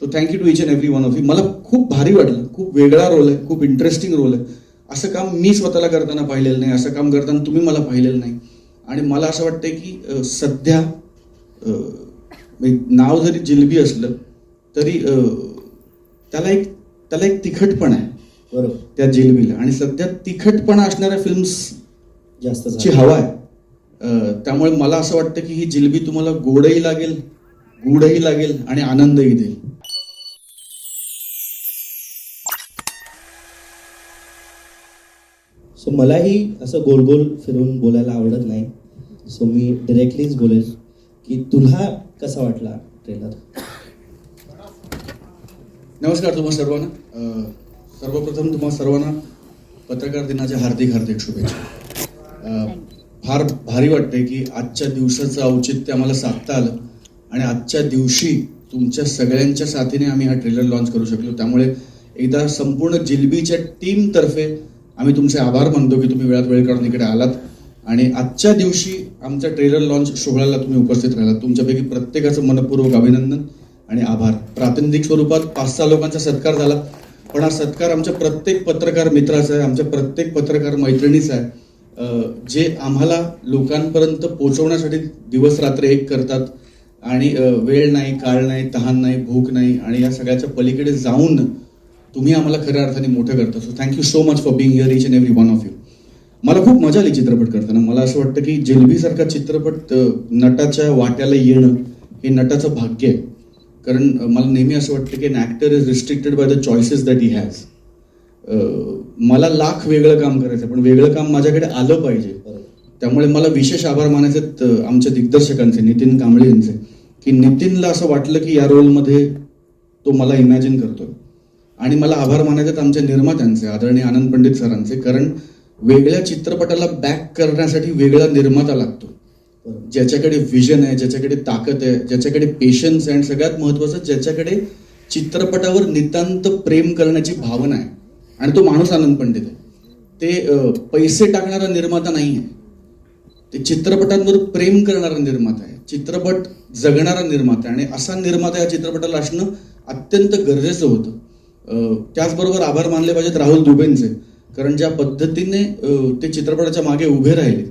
So thank you to each and every one of you मला खूप भारी वाटलं. खूप वेगळा रोल आहे. खूप इंटरेस्टिंग रोल आहे. असं काम मी स्वतःला करताना पाहिलेलं नाही. असं काम करताना तुम्ही मला पाहिलेलं नाही. आणि मला असं वाटतंय की सध्या नाव जरी जिलबी असलं तरी त्याला एक त्याला एक तिखटपणा आहे. बरोबर. त्या जिलबीला. आणि सध्या तिखटपणा असणाऱ्या फिल्म्स जास्त ची हवा आहे. त्यामुळे मला असं वाटतं की ही जिलबी तुम्हाला गोडही लागेल गुडही लागेल आणि आनंदही देईल. सो मलाही असं गोल गोल फिरून बोलायला आवडत नाही. सो मी डिरेक्टलीच बोलेल की तुला कसा वाटला ट्रेलर नमस्कार तुम्हा सर्वांना. सर्वप्रथम तुम्हा सर्वांना पत्रकार दिनाच्या हार्दिक हार्दिक शुभेच्छा. फार भारी वाटते की आजच्या दिवसाचं औचित्य आम्हाला साधता आलं आणि आजच्या दिवशी तुमच्या सगळ्यांच्या साथीने आम्ही हा ट्रेलर लॉन्च करू शकलो. त्यामुळे एकदा संपूर्ण जिलबीच्या टीमतर्फे आम्ही तुमचे आभार मानतो की तुम्ही वेळात वेळ काढून इकडे आलात. आणि आजच्या दिवशी आमच्या ट्रेलर लॉन्च सोहळ्याला तुम्ही उपस्थित राहिलात. तुमच्यापैकी प्रत्येकाचं मनपूर्वक अभिनंदन आणि आभार. प्रातिनिधिक स्वरूपात पाच सहा लोकांचा सत्कार झाला. पण हा सत्कार आमच्या प्रत्येक पत्रकार मित्राचा आहे आमच्या प्रत्येक पत्रकार मैत्रिणीचा आहे. जे आम्हाला लोकांपर्यंत पोहोचवण्यासाठी दिवस रात्र एक करतात आणि वेळ नाही काळ नाही तहान नाही भूक नाही आणि या सगळ्याच्या पलीकडे जाऊन तुम्ही आम्हाला खऱ्या अर्थाने मोठं करता. So thank you so much for being here each and every one of you मला खूप मजा आली चित्रपट करताना. मला असं वाटतं की जिलबीसारखा चित्रपट नटाच्या वाट्याला येणं हे नटाचं भाग्य आहे. कारण मला नेहमी असं वाटतं की an actor is restricted by the choices that he has मला लाख वेगळं काम करायचं पण वेगळं काम माझ्याकडे आलं पाहिजे. त्यामुळे मला विशेष आभार मानायचे आहेत, आमच्या दिग्दर्शकांचे नितीन कांबळे यांचे की नितीनला असं वाटलं की या रोलमध्ये तो मला इमॅजिन करतोय. आणि मला आभार मानायचे आमच्या निर्मात्यांचे आदरणीय आनंद पंडित सरांचे कारण वेगळ्या चित्रपटाला बॅक करण्यासाठी वेगळा निर्माता लागतो. ज्याच्याकडे विजन आहे ज्याच्याकडे ताकद आहे ज्याच्याकडे पेशन्स आहे आणि सगळ्यात महत्वाचं ज्याच्याकडे चित्रपटावर नितांत प्रेम करण्याची भावना आहे. आणि तो माणूस आनंद पंडित आहे. ते पैसे टाकणारा निर्माता नाही आहे ते चित्रपटांवर प्रेम करणारा निर्माता आहे. चित्रपट जगणारा निर्माता आहे. आणि असा निर्माता या चित्रपटाला असणं अत्यंत गरजेचं होतं. त्याचबरोबर आभार मानले पाहिजेत राहुल दुबेंचे कारण ज्या पद्धतीने ते चित्रपटाच्या मागे उभे राहिले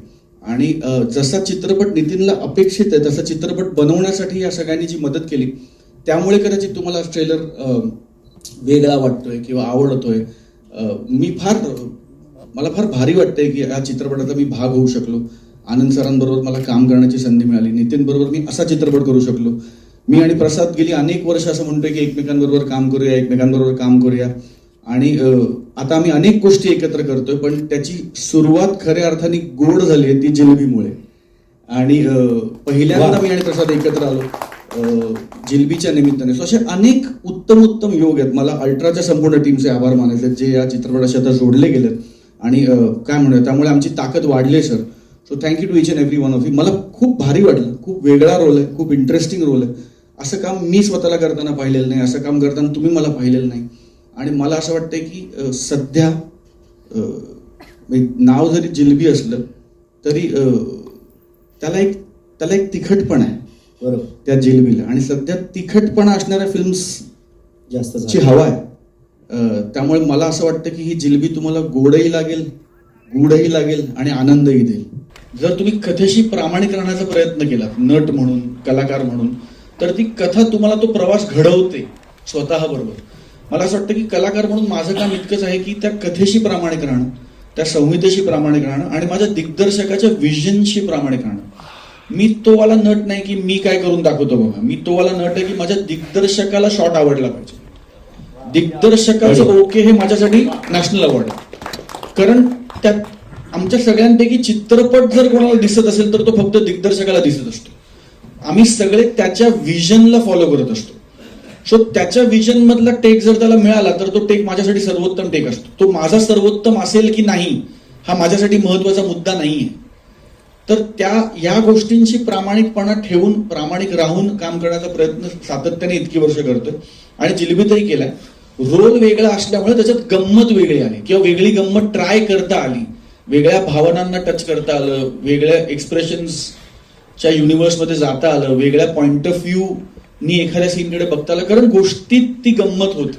आणि जसा चित्रपट नितीनला अपेक्षित आहे तसा चित्रपट बनवण्यासाठी या सगळ्यांनी जी मदत केली त्यामुळे कदाचित तुम्हाला ट्रेलर वेगळा वाटतोय किंवा आवडतोय. मी फार मला फार भारी वाटतंय की या चित्रपटाचा मी भाग होऊ शकलो. आनंद सरांबरोबर मला काम करण्याची संधी मिळाली. नितीन बरोबर मी असा चित्रपट करू शकलो. मी आणि प्रसाद गेली अनेक वर्ष असं म्हणतोय की एकमेकांबरोबर काम करूया एकमेकांबरोबर काम करूया. आणि आता आम्ही अनेक गोष्टी एकत्र करतोय पण त्याची सुरुवात खऱ्या अर्थाने गोड झाली आहे ती जिलबीमुळे. आणि पहिल्यांदा. मी आणि प्रसाद एकत्र आलो जिलबीच्या निमित्ताने. सो असे अनेक उत्तम उत्तम योग आहेत. मला अल्ट्राच्या संपूर्ण टीमचे आभार मानायचे जे या चित्रपटाशी आता जोडले गेलेत. आणि काय म्हणूया त्यामुळे आमची ताकद वाढली आहे sir. So thank you to each and every one of you मला खूप भारी वाटलं. खूप वेगळा रोल आहे खूप इंटरेस्टिंग रोल आहे. असं काम मी स्वतःला करताना पाहिलेलं नाही असं काम करताना तुम्ही मला पाहिलेलं नाही. आणि मला असं वाटतंय की सध्या नाव जरी जिलबी असलं तरी त्याला एक त्याला एक तिखटपणा आहे. बरोबर. त्या जिलबीला. आणि सध्या तिखटपणा असणाऱ्या फिल्म्स जास्त ची हवा आहे. त्यामुळे मला असं वाटतं की ही जिलबी तुम्हाला गोडही लागेल गुडही लागेल आणि आनंदही देईल. जर तुम्ही कथेशी प्रामाणिक राहण्याचा प्रयत्न केला नट म्हणून कलाकार म्हणून तर ती कथा तुम्हाला तो प्रवास घडवते स्वतः बरोबर. मला असं वाटतं की कलाकार म्हणून माझं काम इतकंच आहे की त्या कथेशी प्रामाणिक राहणं त्या संहितेशी प्रामाणिक राहणं आणि माझ्या दिग्दर्शकाच्या विजनशी प्रामाणिक राहणं. मी तो वाला नट नाही की मी काय करून दाखवतो बघा. मी तो वाला नट आहे की माझ्या दिग्दर्शकाला शॉट आवडला पाहिजे. दिग्दर्शकाचं ओके हे माझ्यासाठी नॅशनल अवॉर्ड आहे. कारण त्यात आमच्या सगळ्यांपैकी चित्रपट जर कोणाला दिसत असेल तर तो फक्त दिग्दर्शकाला दिसत असतो. आम्ही सगळे त्याच्या विजनला फॉलो करत असतो. सो त्याच्या विजन मधला टेक जर त्याला मिळाला तर तो टेक माझ्यासाठी सर्वोत्तम टेक असतो. तो माझा सर्वोत्तम असेल की नाही हा माझ्यासाठी महत्त्वाचा मुद्दा नाही आहे तर त्या या गोष्टींची प्रामाणिकपणा ठेवून प्रामाणिक राहून काम करण्याचा प्रयत्न सातत्याने इतकी वर्ष करतोय. आणि जिलबीतही केलाय. रोल वेगळा असल्यामुळे त्याच्यात गंमत वेगळी आली. किंवा वेगळी गंमत ट्राय करता आली. वेगळ्या भावनांना टच करता आलं. वेगळ्या एक्सप्रेशन्स च्या युनिव्हर्समध्ये जाता आलं वेगळ्या पॉइंट ऑफ व्ह्यू नी एखाद्या सीनकडे आलं कारण गोष्टीत ती गंमत होती.